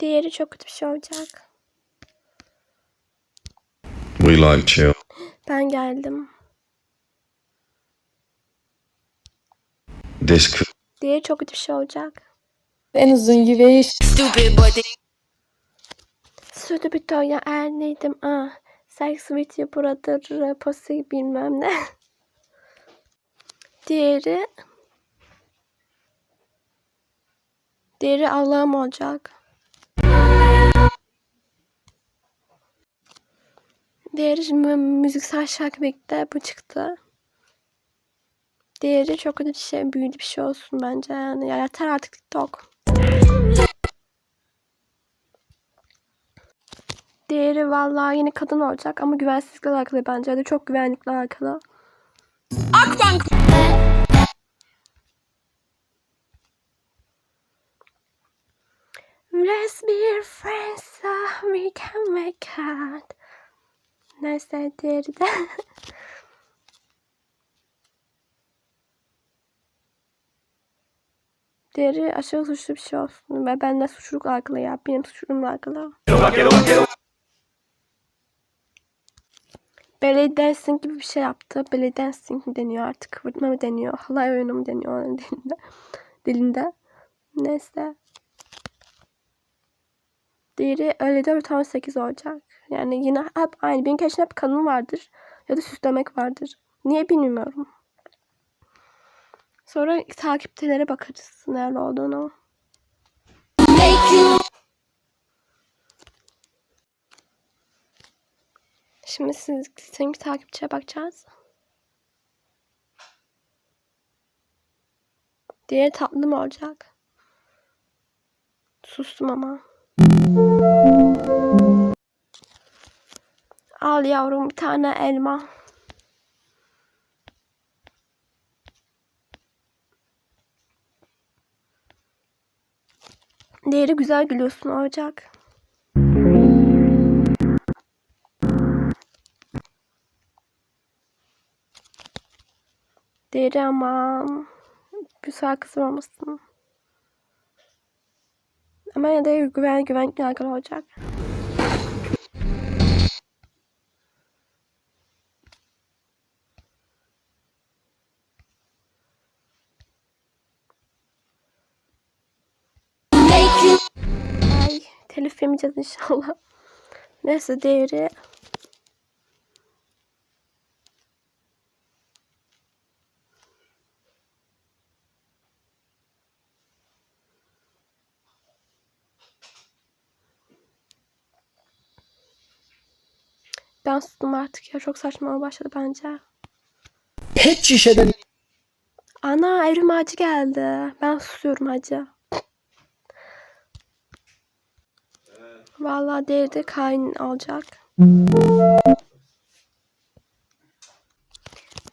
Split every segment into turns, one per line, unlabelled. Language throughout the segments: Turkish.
Diğeri çok kötü bir şey olacak.
We like chill.
Ben geldim.
This could
Diğeri çok kötü bir şey olacak.
En uzun yüveyi
Stupid boy
Sürdü bir ya er neydim ah. Sex with you brother pussy bilmem ne. Diğeri Diğeri Allah'ım olacak. Diğeri müziksel şarkı birlikte bu çıktı. Diğeri çok kötü bir şey, büyüdü bir şey olsun bence yani. Ya yeter artık TikTok. Diğeri vallahi yine kadın olacak ama güvensizlikle alakalı bence de çok güvenlikle alakalı.
Akbank
Let's be friends so we can make out. Neyse diğeri de. diğeri aşırı suçlu bir şey olsun. Ve benden suçlulukla alakalı ya. Benim suçluluğumla alakalı. Belly dancing gibi bir şey yaptı. Belly dancing mi deniyor artık? Kıvırtma mı deniyor? Halay oyunu mu deniyor onun dilinde? dilinde. Neyse. Diğeri 54 18 olacak. Yani yine hep aynı. Benim keşke hep kanın vardır. Ya da süslemek vardır. Niye bilmiyorum. Sonra takipçilere bakarız neler olduğunu. Şimdi siz, senin bir takipçiye bakacağız. Diğeri tatlı mı olacak? Sustum ama. Al yavrum bir tane elma. Diğeri güzel gülüyorsun olacak. Diğeri ama güzel kızım olmasın. Ama ya da güven güvenlikle alakalı olacak. Ay telif yemeyeceğiz inşallah. Neyse değeri Ben sustum artık ya çok saçma başladı bence.
Pet şişeden
Ana evrim ağacı geldi. Ben susuyorum hacı. Vallahi değeri de kain olacak.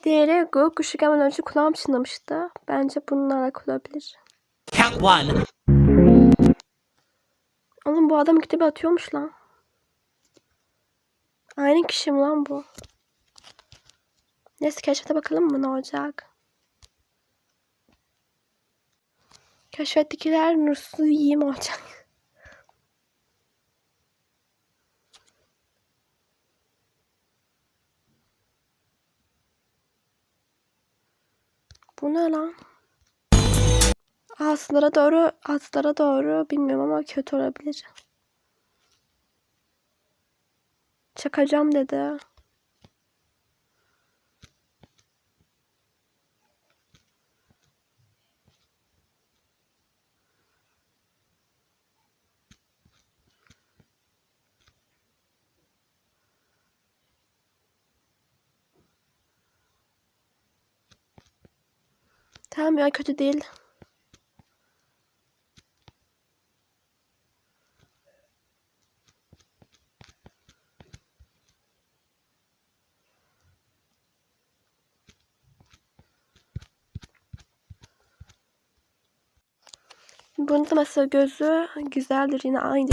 Diğeri Gök kuşu gelmeden önce kulağım çınlamıştı. Bence bununla alakalı olabilir.
Count one.
Oğlum bu adam kitabı atıyormuş lan. Aynı kişi mi lan bu? Neyse keşfete bakalım mı ne olacak? Keşfettekiler nursuz yiyeyim olacak. Bu ne lan? Aslara doğru, aslara doğru bilmiyorum ama kötü olabilir. Çakacağım dedi. Tamam ya kötü değil. Bunun da mesela gözü güzeldir yine aynı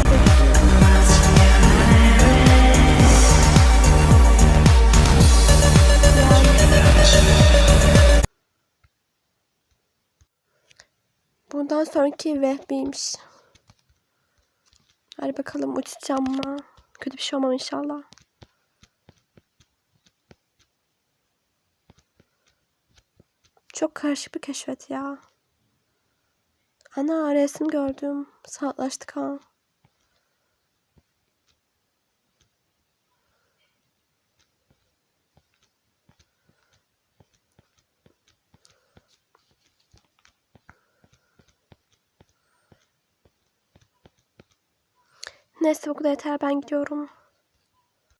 Bundan sonraki Vehbi'ymiş. Hadi bakalım uçacağım mı? Kötü bir şey olmam inşallah. Çok karışık bir keşfet ya. Ana resim gördüm. Saatlaştık ha. Neyse bu kadar yeter ben gidiyorum.